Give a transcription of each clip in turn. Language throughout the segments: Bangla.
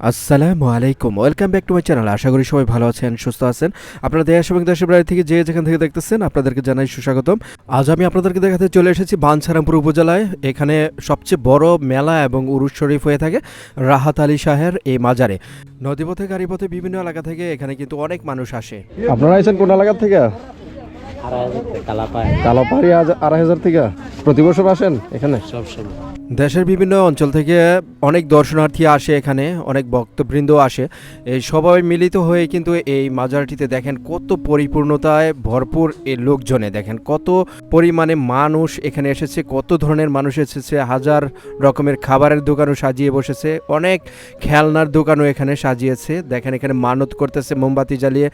আসসালামু আলাইকুম। Welcome back to my channel আশা করি সবাই ভালো আছেন, সুস্থ আছেন। আপনারা দেশ এবং দেশের বাইরে থেকে যে যেখান থেকে দেখতেছেন, আপনাদেরকে জানাই সুস্বাগতম। আজ আমি আপনাদেরকে দেখাতে চলে এসেছি বাঞ্ছারামপুর উপজেলায়। এখানে সবচেয়ে বড় মেলা এবং উরুস শরীফ হয়ে থাকে রাহাত আলী শাহের এই মাজারে। নদীপথে, গাড়িপথে বিভিন্ন এলাকা থেকে এখানে কিন্তু অনেক মানুষ আসে। আপনারা আইছেন কোন এলাকা থেকে? কালাপাহাড়ি আড়াই হাজার থেকে? প্রতি বছর আসেন এখানে? সব সময়। দেশের বিভিন্ন অঞ্চল থেকে অনেক দর্শনার্থী আসে এখানে অনেক ভক্তবৃন্দ আসে। এই সবাই মিলিত হয়ে কিন্তু এই মাজারটিতে দেখেন কত পরিপূর্ণতায় ভরপুর এই লোকজনে। দেখেন কত পরিমাণে মানুষ এখানে এসেছে কত ধরনের মানুষ এসেছে হাজার রকমের খাবারের দোকানও সাজিয়ে বসেছে অনেক খেলনার দোকানও এখানে সাজিয়েছে। দেখেন এখানে মানত করতেছে মোমবাতি জ্বালিয়ে।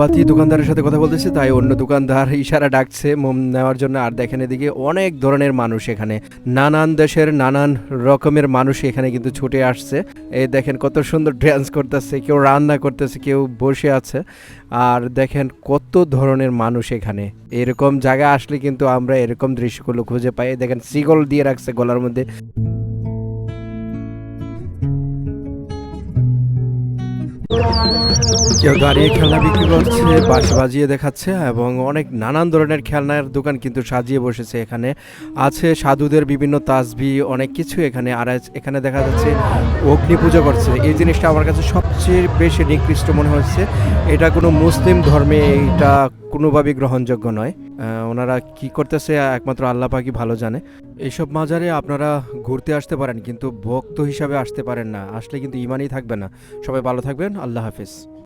মোমবাতি দোকানদারের সাথে কথা বলতেছে, তাই অন্য দোকানদার ইশারা ডাকছে, মোম নেওয়ার জন্য। আর দেখেন এদিকে অনেক ধরনের মানুষ এখানে। নানান দেশের নানান রকমের মানুষ এখানে কিন্তু ছুটে আসছে। এই দেখেন কত সুন্দর ড্যান্স করতেছে, কেউ রান্না করতেছে, কেউ বসে আছে। আর দেখেন কত ধরনের মানুষ এখানে। এরকম জায়গা আসলে কিন্তু আমরা এরকম দৃশ্যগুলো খুঁজে পাই। দেখেন সিগল দিয়ে রাখছে গলার মধ্যে। কেউ দাঁড়িয়ে খেলনা বিক্রি করছে, বাঁশ বাজিয়ে দেখাচ্ছে এবং অনেক নানান ধরনের খেলনার দোকান কিন্তু সাজিয়ে বসেছে এখানে। আছে সাধুদের বিভিন্ন তাসবি, অনেক কিছু এখানে। আর এখানে দেখা যাচ্ছে অগ্নি পুজো করছে। এই জিনিসটা আমার কাছে সবচেয়ে বেশি নিকৃষ্ট মনে হচ্ছে। এটা কোনো মুসলিম ধর্মে এটা কোনোভাবেই গ্রহণযোগ্য নয়। ওনারা কি করতেছে একমাত্র আল্লাহ পাকি ভালো জানে। এইসব মাজারে আপনারা ঘুরতে আসতে পারেন, কিন্তু ভক্ত হিসাবে আসতে পারেন না। আসলে কিন্তু ইমানই থাকবে না। সবাই ভালো থাকবেন। আল্লাহ হাফিজ।